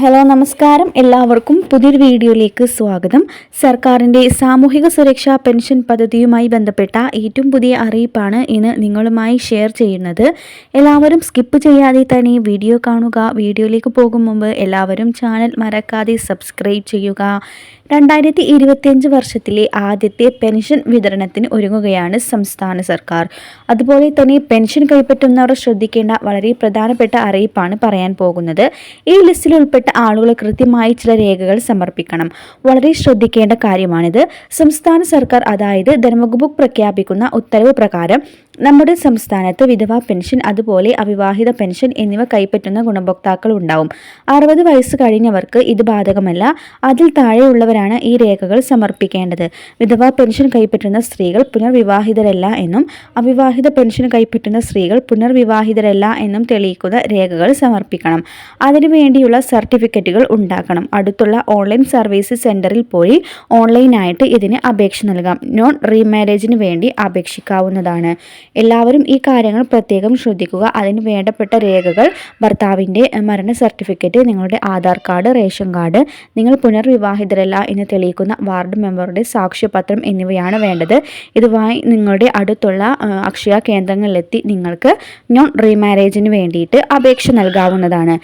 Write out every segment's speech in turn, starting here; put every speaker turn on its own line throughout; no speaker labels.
Hello നമസ്കാരം. എല്ലാവർക്കും പുതിയൊരു വീഡിയോയിലേക്ക് സ്വാഗതം. സർക്കാരിന്റെ സാമൂഹിക സുരക്ഷാ പെൻഷൻ പദ്ധതിയുമായി ബന്ധപ്പെട്ട ഏറ്റവും പുതിയ അറിയിപ്പാണ് ഇന്ന് നിങ്ങളുമായി ഷെയർ ചെയ്യുന്നത്. എല്ലാവരും സ്കിപ്പ് ചെയ്യാതെ തന്നെ വീഡിയോ കാണുക. വീഡിയോയിലേക്ക് പോകും മുമ്പ് എല്ലാവരും ചാനൽ മറക്കാതെ സബ്സ്ക്രൈബ് ചെയ്യുക. രണ്ടായിരത്തി ഇരുപത്തിയഞ്ച് വർഷത്തിലെ ആദ്യത്തെ പെൻഷൻ വിതരണത്തിന് ഒരുങ്ങുകയാണ് സംസ്ഥാന സർക്കാർ. അതുപോലെ തന്നെ പെൻഷൻ കൈപ്പറ്റുന്നവർ ശ്രദ്ധിക്കേണ്ട വളരെ പ്രധാനപ്പെട്ട അറിയിപ്പാണ് പറയാൻ പോകുന്നത്. ഈ ലിസ്റ്റിൽ ഉൾപ്പെട്ട ആളുകൾ കൃത്യമായി ചില രേഖകൾ സമർപ്പിക്കണം. വളരെ ശ്രദ്ധിക്കേണ്ട കാര്യമാണിത്. സംസ്ഥാന സർക്കാർ അതായത് ധനവകുപ്പ് പ്രഖ്യാപിക്കുന്ന ഉത്തരവ് പ്രകാരം നമ്മുടെ സംസ്ഥാനത്ത് വിധവാ പെൻഷൻ അതുപോലെ അവിവാഹിത പെൻഷൻ എന്നിവ കൈപ്പറ്റുന്ന ഗുണഭോക്താക്കൾ ഉണ്ടാവും. അറുപത് വയസ്സ് കഴിഞ്ഞവർക്ക് ഇത് ബാധകമല്ല. അതിൽ താഴെയുള്ളവരാണ് ഈ രേഖകൾ സമർപ്പിക്കേണ്ടത്. വിധവാ പെൻഷൻ കൈപ്പറ്റുന്ന സ്ത്രീകൾ പുനർവിവാഹിതരല്ല എന്നും അവിവാഹിത പെൻഷൻ കൈപ്പറ്റുന്ന സ്ത്രീകൾ പുനർവിവാഹിതരല്ല എന്നും തെളിയിക്കുന്ന രേഖകൾ സമർപ്പിക്കണം. അതിനുവേണ്ടിയുള്ള സർട്ടിഫിക്കറ്റുകൾ ഉണ്ടാക്കണം. അടുത്തുള്ള ഓൺലൈൻ സർവീസ് സെന്ററിൽ പോയി ഓൺലൈനായിട്ട് ഇതിന് അപേക്ഷ നൽകാം. നോൺ റീമാരേജിന് വേണ്ടി അപേക്ഷിക്കാവുന്നതാണ്. എല്ലാവരും ഈ കാര്യങ്ങൾ പ്രത്യേകം ശ്രദ്ധിക്കുക. അതിന് വേണ്ടപ്പെട്ട രേഖകൾ ഭർത്താവിന്റെ മരണ സർട്ടിഫിക്കറ്റ് നിങ്ങളുടെ ആധാർ കാർഡ് റേഷൻ കാർഡ് നിങ്ങൾ പുനർവിവാഹിതരല്ല എന്ന് തെളിയിക്കുന്ന വാർഡ് മെമ്പറുടെ സാക്ഷ്യപത്രം എന്നിവയാണ് വേണ്ടത്. ഇതുമായി നിങ്ങളുടെ അടുത്തുള്ള അക്ഷയ കേന്ദ്രങ്ങളിലെത്തി നിങ്ങൾക്ക് നോൺ റീമാരേജിന് വേണ്ടിയിട്ട് അപേക്ഷ നൽകാവുന്നതാണ്.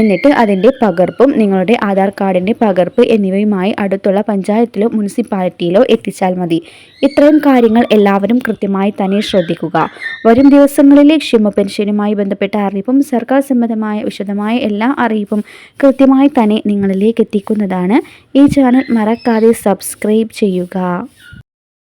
എന്നിട്ട് അതിന്റെ പകർപ്പും നിങ്ങളുടെ ആധാർ കാർഡിന്റെ പകർപ്പ് എന്നിവയുമായി അടുത്തുള്ള പഞ്ചായത്തിലോ മുനിസിപ്പാലിറ്റിയിലോ എത്തിച്ചാൽ മതി. ഇത്രയും കാര്യങ്ങൾ എല്ലാവരും കൃത്യമായി തന്നെ ശ്രദ്ധിക്കുക. വരും ദിവസങ്ങളിലെ ക്ഷമ പെൻഷനുമായി ബന്ധപ്പെട്ട അറിയിപ്പും സർക്കാർ സംബന്ധമായ വിശദമായ എല്ലാ അറിയിപ്പും കൃത്യമായി തന്നെ നിങ്ങളിലേക്ക് എത്തിക്കുന്നതാണ്. ഈ ചാനൽ മറക്കാതെ സബ്സ്ക്രൈബ് ചെയ്യുക.